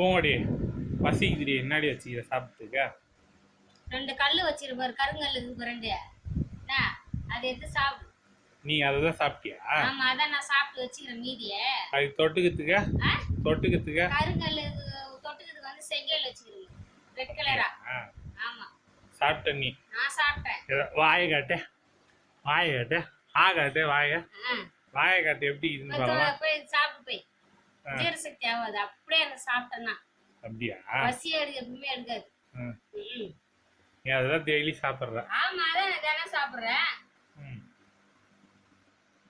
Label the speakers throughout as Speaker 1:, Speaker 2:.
Speaker 1: பூங்கொடி. பசிக்குதுடி. என்னடி வச்சுக்கிற சாப்பிட்டுக்க.
Speaker 2: ரெண்டு கல்லு வச்சிருப்பாரு கருங்கல் இருக்கு ரெண்டு. அதை எடுத்து சாப்பிடு.
Speaker 1: நீ அதை தான் சாப்பிட்டியா?
Speaker 2: ஆமா அதான் நான் சாப்பிட்டு வச்சுக்கிறேன் மீதிய.
Speaker 1: அது தொட்டுக்கிறதுக்க? தொட்டுக்கிறதுக்க?
Speaker 2: கருங்கல் தொட்டுக்கிறதுக்கு வந்து செங்கல் வச்சுக்கிறேன் ரெட் கலரா ஆமா.
Speaker 1: சாப்பிட்ட நீ.
Speaker 2: நான் சாப்பிட்டேன்.
Speaker 1: வாயை காட்டு. வாயை காட்டு. ஆ காட்டு வாயை. வாயை காட்டு எப்படி இதுன்னு
Speaker 2: போய்
Speaker 1: பார்க்கலாம்
Speaker 2: தொ- போய் சாப்பிட்டு போய்
Speaker 1: ஆ.
Speaker 2: ஜீர சக்தி ஆகாது அப்படியே எனக்கு சாப்பிட்டேன்னா.
Speaker 1: அப்படியா?
Speaker 2: பசி எடுக்க எப்பவுமே எடுக்காது.
Speaker 1: நீ அதெல்லாம் டெய்லி சாப்பிட்ற
Speaker 2: ஆமா அதான் நான் சாப்பிடுறேன்.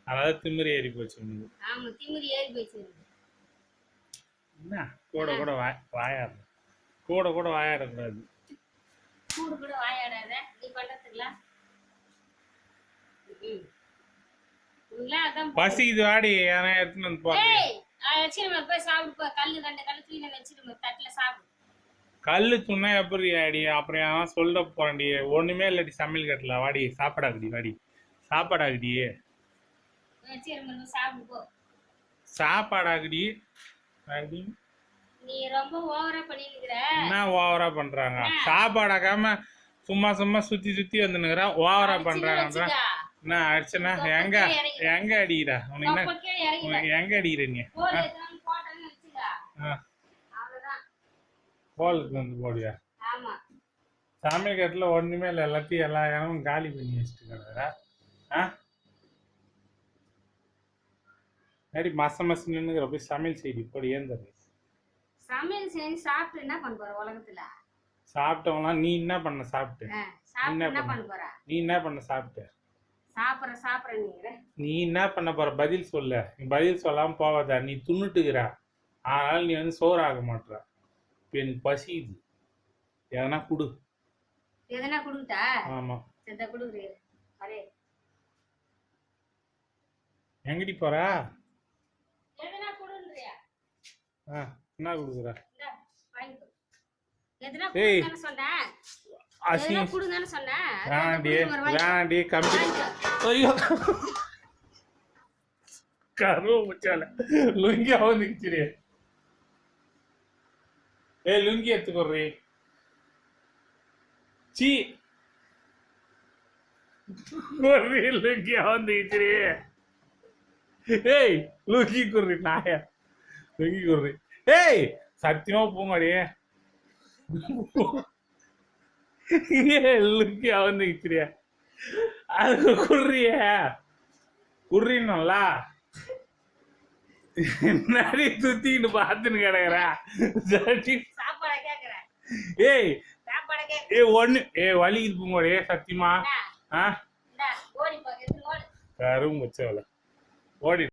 Speaker 1: அதாவது திமிரி ஏறி போச்சு உனக்கு.
Speaker 2: ஆமா திமிரி ஏறி எனக்கு.
Speaker 1: என்ன? கூட கூட வாய் வாயாடு. கூட கூட வாயாடக்கூடாது.
Speaker 2: கூடு கூட வாயாடாத. நீ அதான்
Speaker 1: பசிக்குது வாடி யாரா எடுத்துன்னு வந்து போடுறேன்.
Speaker 2: போய் கல்லு ரெண்டு கல்லு தூக்கி நான் வச்சிருமே தட்டுல சாப்பிடு.
Speaker 1: கல்லு துண்ணா எப்படி ஆடி அப்புறம் ஏன் சொல்ல போறேன்டி. ஒண்ணுமே இல்லடி சமையல் கட்டல. வாடி சாப்பாடாகுடி வாடி. சாப்பாடாகுடி. சாப்பாடாகுடி.
Speaker 2: நீ ரொம்ப ஓவரா பண்ணிருக்கிற.
Speaker 1: என்ன ஓவரா பண்றாங்க? சாப்பாடாக்காம சும்மா சும்மா சுத்தி சுத்தி வந்துனுக்குறான் ஓவரா பண்றாங்க என்ன அடிச்சனா எங்க எங்க அடிக்கிறா உனக்கு என்ன? எங்க அடிக்கிற நீ? கோலுக்கு வந்து போடுவியா? சமையல் கட்டில் ஒண்ணுமே இல்லை எல்லாத்தையும் எல்லா இடமும் காலி பண்ணி வச்சுட்டு கிடக்குற ஆ? நடி மச மச நின்னுக்கிற போய் சமையல் செய்தி இப்படி ஏந்தது?
Speaker 2: சமையல் செஞ்சு சாப்பிட்டு என்ன பண்ண போற உலகத்துல?
Speaker 1: சாப்பிட்டவங்களாம் நீ என்ன பண்ண சாப்பிட்டு?
Speaker 2: என்ன
Speaker 1: என்ன
Speaker 2: பண்ண போற?
Speaker 1: நீ என்ன பண்ண சாப்பிட்டு?
Speaker 2: சாப்பிடுற சாப்பிடுற
Speaker 1: நீ என்ன பண்ண போற? பதில் சொல்லு. நீ பதில் சொல்லாம போவாத நீ துண்ணுட்டுக்கிற அதனால நீ வந்து சோறு ஆக இப்போ எனக்கு பசிக்குது எதனா குடு.
Speaker 2: எதனா கொடுத்தா
Speaker 1: ஆமா.
Speaker 2: செத்த கொடுக்குறீங்க அரே
Speaker 1: எங்கடி போற?
Speaker 2: எதனா கொடுன்றியா?
Speaker 1: ஆ என்ன கொடுக்குற?
Speaker 2: எதனா
Speaker 1: ஏய்.
Speaker 2: கொடுங்கன்னு சொன்னேன்
Speaker 1: வேணாண்டி
Speaker 2: கொடுங்க ஒரு வாங்கி-
Speaker 1: வேணாண்டி கம்பி
Speaker 2: வாங்கிக்கோ.
Speaker 1: ஐயோ. கருவ முச்சால. லுங்கி அவந்துக்கிச்சிரு ஏ லுங்கி எடுத்துக்கொடுறி சீ. கொர்ரி லுங்கி அவந்துக்கிச்சிரு ஏய் லுங்கி குர்ரி நாய. லுங்கி குர்ரி ஏய் சத்தியமா போங்கடி. ஏ லுங்கி அவந்துக்கிச்சிரியா அது குர்றிய குர்றினோம்ல என்னடி சுத்தின்னு பார்த்துன்னு கிடக்குறா? ஏய். ஏ ஒண்ணு. ஏ வலிக்குது பூங்கோடே சத்தியமா? ஆ? கரும் முச்சவல ஓடி.